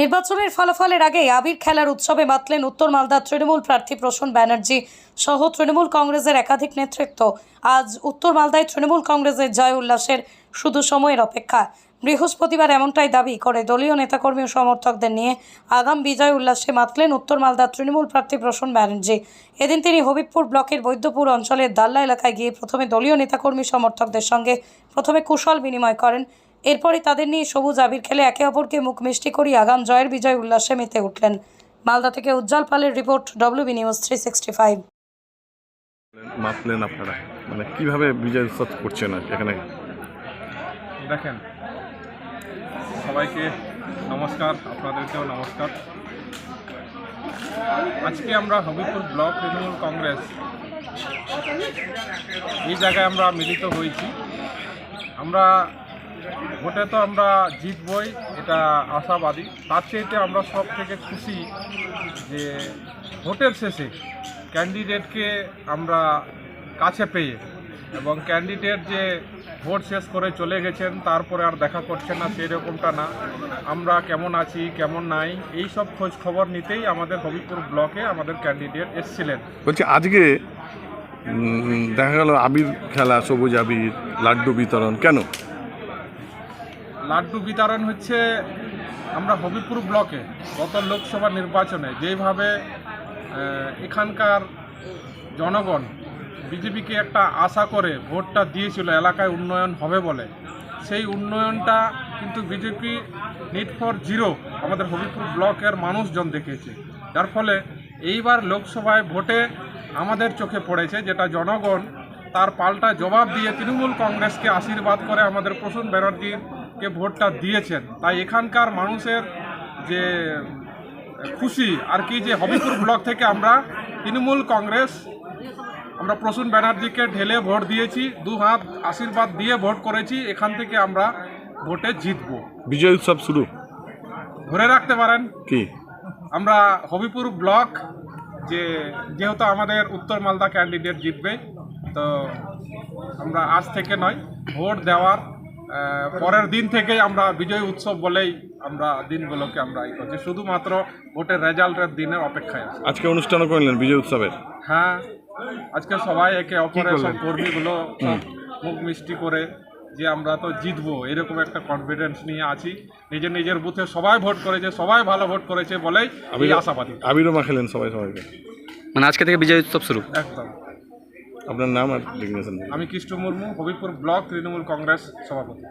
নির্বাচনের ফলাফলের আগে আবির খেলার উৎসবে মাতলেন উত্তর মালদার তৃণমূল প্রার্থী প্রসূন ব্যানার্জি সহ তৃণমূল কংগ্রেসের একাধিক নেতৃত্ব। আজ উত্তর মালদায় তৃণমূল কংগ্রেসের জয় উল্লাসের শুধু সময়ের অপেক্ষা। বৃহস্পতিবার এমনটাই দাবি করে দলীয় নেতাকর্মী ও সমর্থকদের নিয়ে আগাম বিজয় উল্লাসে মাতলেন উত্তর মালদার তৃণমূল প্রার্থী প্রসূন ব্যানার্জি। এদিন তিনি হবিবপুর ব্লকের বৈদ্যপুর অঞ্চলের দাল্লা এলাকায় গিয়ে প্রথমে দলীয় নেতাকর্মী সমর্থকদের সঙ্গে প্রথমে কুশল বিনিময় করেন। এরপরই তাদের নিয়ে সবুজ আবির খেলে একে অপরকে মুখ মিষ্টি করি আগাম জয়ের বিজয় উল্লাসে মেতে উঠলেন। মালদা থেকে উজ্জ্বল পালের report WB news three sixty five. মাপলেন আপনারা। মানে কীভাবে বিজয় উৎসব করছেন এখানে? দেখেন সবাইকে নমস্কার আপনাদেরকেও নমস্কার। আজকে আমরা হবিপুর ব্লক তৃণমূল কংগ্রেস এই জায়গায় আমরা মিলিত হয়েছি। আমরা ভোটে তো আমরা জিতবই, এটা আশাবাদী। তার চাইতে আমরা সব থেকে খুশি যে ভোটের শেষে ক্যান্ডিডেটকে আমরা কাছে পেয়ে এবং ক্যান্ডিডেট যে ভোট শেষ করে চলে গেছেন, তারপরে আর দেখা করছেন না সেই রকমটা না। আমরা কেমন আছি, কেমন নাই, এই সব খোঁজ খবর নিতেই আমাদের হবিপুর ব্লকে আমাদের ক্যান্ডিডেট এসছিলেন। বলছি, আজকে দেখা গেল আবির খেলা, সবুজ আবির, লাড্ডু বিতরণ, কেন? লাড্ডু বিতরণ হচ্ছে আমরা হবিপুর ব্লকে, গত লোকসভা নির্বাচনে। যেভাবে এখানকার জনগণ বিজেপিকে একটা আশা করে ভোটটা দিয়েছিল, এলাকায় উন্নয়ন হবে বলে। সেই উন্নয়নটা কিন্তু বিজেপি নিট ফর জিরো আমাদের হবিপুর ব্লকের মানুষজন দেখেছে যার ফলে এইবার লোকসভায় ভোটে আমাদের চোখে পড়েছে যেটা জনগণ তার পাল্টা জবাব দিয়ে তৃণমূল কংগ্রেসকে আশীর্বাদ করে আমাদের প্রসূন ব্যানার্জিকে ভোটটা দিয়েছেন তাই এখানকার মানুষের যে খুশি আর কি যে হবিপুর ব্লক থেকে আমরা তৃণমূল কংগ্রেস আমরা প্রসূন ব্যানার্জিকে ঢেলে ভোট দিয়েছি দু হাত আশীর্বাদ দিয়ে ভোট করেছি এখান থেকে আমরা ভোটে জিতবো। বিজয় উৎসব শুরু। ধরে রাখতে পারেন কি? আমরা হবিপুর ব্লক যে যেহেতু আমাদের উত্তর মালদা ক্যান্ডিডেট জিতবে তো আমরা আজ থেকে নয় ভোট দেওয়ার পরের দিন থেকেই আমরা বিজয় উৎসব বলেই আমরা দিনগুলোকে আমরা ই করছি। শুধুমাত্র ভোটের রেজাল্টের দিনের অপেক্ষায় আছি। আজকে অনুষ্ঠানও করলেন বিজয় উৎসবের? হ্যাঁ আজকে সবাই একে অপরের সব কর্মীগুলো মুখ মিষ্টি করে যে আমরা তো জিতবো এরকম একটা কনফিডেন্স নিয়ে আছি। নিজের নিজের বুথে সবাই ভোট করেছে সবাই ভালো ভোট করেছে বলেই আমি আশাবাদী। আবিরও মাখেলেন সবাই সবাইকে। মানে আজকে থেকে বিজয় উৎসব শুরু? একদম। আপনার নাম আর আমি কৃষ্ণ মুর্মু হবিপুর ব্লক তৃণমূল কংগ্রেস সভাপতি।